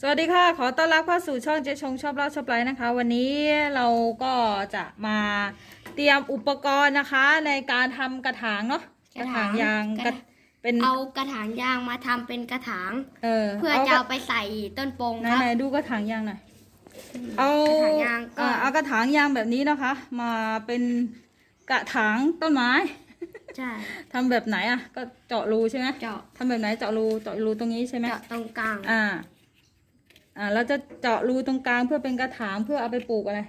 สวัสดีค่ะ ขอต้อนรับเข้าสู่ช่องเจชงชอบเล่าชอบไลฟ์นะคะ วันนี้เราก็จะมาเตรียมอุปกรณ์นะคะ ในการทำกระถางเนาะกกระระถาถางงยางกระกระเป็นเอากระถางยางมาทำเป็นกระถาง เออเพื่อเอาจะกระเอาไปใส่ต้นโปงไหนครับไหนดูกระถางยางหน่อยเอากระถางยางก็อ่าเอากระถางยางแบบนี้นะคะ มาเป็นกระถางต้นไม้ใช่ทำแบบไหนอะก็เจาะรูใช่ไหมเจาะทำแบบไหนเจาะรูเจาะรูตรงนี้ใช่ไหมเจาะตรงกลางอ่า อ่าเราจะเจาะรูตรงกลางเพื่อเป็นกระถางเพื่อเอาไปปลูกอะไร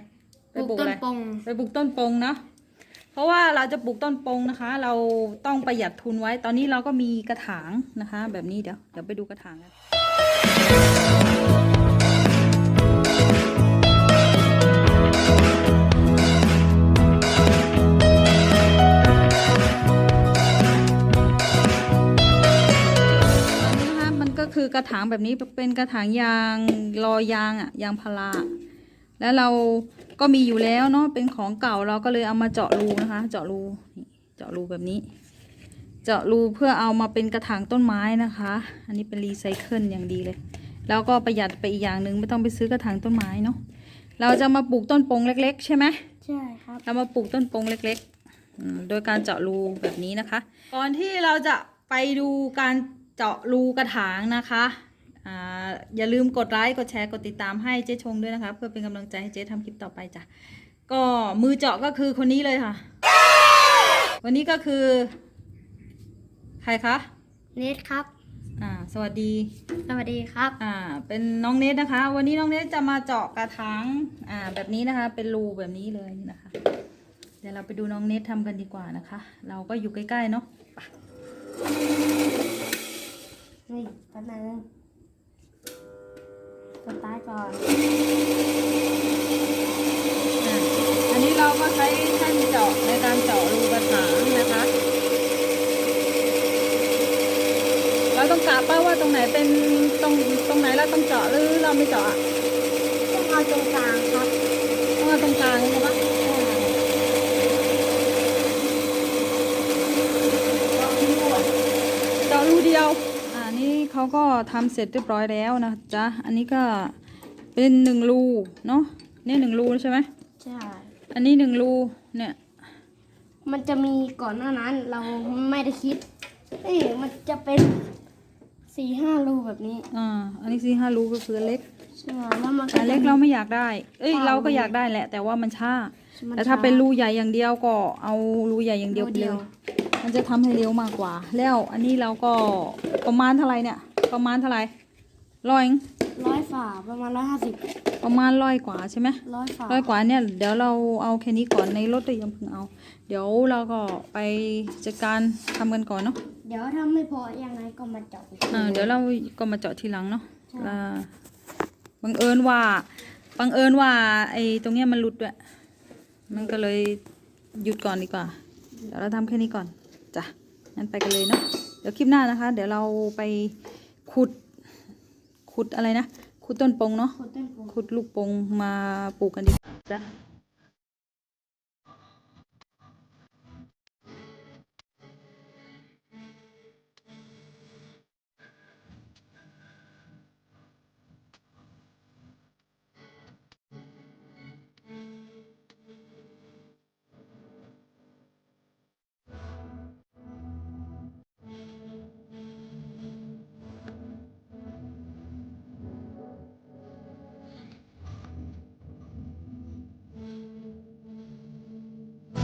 ปลูกไปต้อะนไรโปงไปปลูกต้นปงเนาะเพราะว่าเราจะปลูกต้นปงนะคะ เราต้องประหยัดทุนไว้ ตอนนี้เราก็มีกระถางนะคะ แบบนี้เดี๋ยวเดี๋ยวไปดูกระถางกันอัน คะมันก็คือกระถางแบบนี้เป็นกระถางยางรอยางอะยางพาราแล้วเราก็มีอยู่แล้วเนาะเป็นของเก่าเราก็เลยเอามาเจาะรูนะคะ เจาะรูนี่เจาะรูแบบนี้ เจาะรูเพื่อเอามาเป็นกระถางต้นไม้นะคะ อันนี้เป็นรีไซเคิลอย่างดีเลย แล้วก็ประหยัดไปอีกอย่างหนึ่งไม่ต้องไปซื้อกระถางต้นไม้เนาะเราจะมาปลูกต้นปงเล็ก ๆ ใช่ไหมใช่ครับเรามาปลูกต้นปงเล็กๆอืมโดยการเจาะรูแบบนี้นะคะ ก่อนที่เราจะไปดูการ เจาะรูกระถางนะคะอ่าอย่าลืมกดไลค์กดแชร์กดติดตามให้เจ๊ชงด้วยนะคะ เพื่อเป็นกำลังใจให้เจ๊ทำคลิปต่อไปจ้ะก็มือเจาะก็คือคนนี้เลยค่ะ วันนี้ก็คือ ใครคะเนทครับอ่าสวัสดี สวัสดีครับอ่าเป็นน้องเนทนะคะ วันนี้น้องเนทจะมาเจาะกระถางอ่าแบบนี้นะคะ เป็นรูแบบนี้เลยนะคะ เดี๋ยวเราไปดูน้องเนททำกันดีกว่านะคะ เราก็อยู่ใกล้ๆเนาะ นี่แป๊บนึงกดตายก่อนอ่าอันนี้เราก็ใช้แท่นเจาะในการเจาะรูกระถางนะคะ เราต้องกะป้าว่าตรงไหนเป็นตรงตรงไหนเราต้องเจาะหรือเราไม่เจาะอะต้องเอาตรงกลางครับต้องเอาตรงกลางใช่ไหมเจาะรูเดียว อ่านี่เขาก็ทำเสร็จเรียบร้อยแล้วนะจ๊ะ อันนี้ก็เป็นหนึ่งรูเนาะเนี่ยหนึ่งรูใช่ไหมใช่ อันนี้หนึ่งรูเนี่ย มันจะมีก่อนหน้านั้นเราไม่ได้คิดเอ้ยมันจะเป็นสี่ห้ารูแบบนี้ อ่า อันนี้สี่ห้ารูก็คือเล็กใช่แล้วมันอันเล็กจะเราไม่อยากได้ เอ้ยเปล่าเราก็อยากได้แหละ แต่ว่ามันช้ามันแต่ถ้าช้เป็นรูใหญ่อย่างเดียวก็เอารูใหญ่อย่างเดียวไปรูเดีเลยยว มันจะทำให้เร็วมากกว่า แล้วอันนี้เราก็ประมาณเท่าไหร่เนี่ย ประมาณเท่าไหร่ร้อยเองร้อยฝ่าประมาณร้อยห้าสิบประมาณร้อยกว่าใช่ไหมร้อยฝ่าร้อยกว่าเนี่ยเดี๋ยวเราเอาแค่นี้ก่อนในรถเลยยังเพิ่งเอา เดี๋ยวเราก็ไปจัดการทำกันก่อนเนาะเดี๋ยวถ้าไม่พอยังไงก็มาเจาะอีกทีอ่าเดี๋ยวเราก็มาเจาะทีหลังเนาะใช่อ่าบังเอิญว่าบังเอิญว่าไอ้ตรงเนี้ยมันหลุดด้วยมันก็เลยหยุดก่อนดีกว่า เดี๋ยวเราทำแค่นี้ก่อน จ้ะงั้นไปกันเลยเนาะเดี๋ยวคลิปหน้านะคะ เดี๋ยวเราไปขุดขุดอะไรนะขุดต้นปงเนาะขุดต้นโพขุดลูกปงมาปลูกกันดีกว่าจ้ะ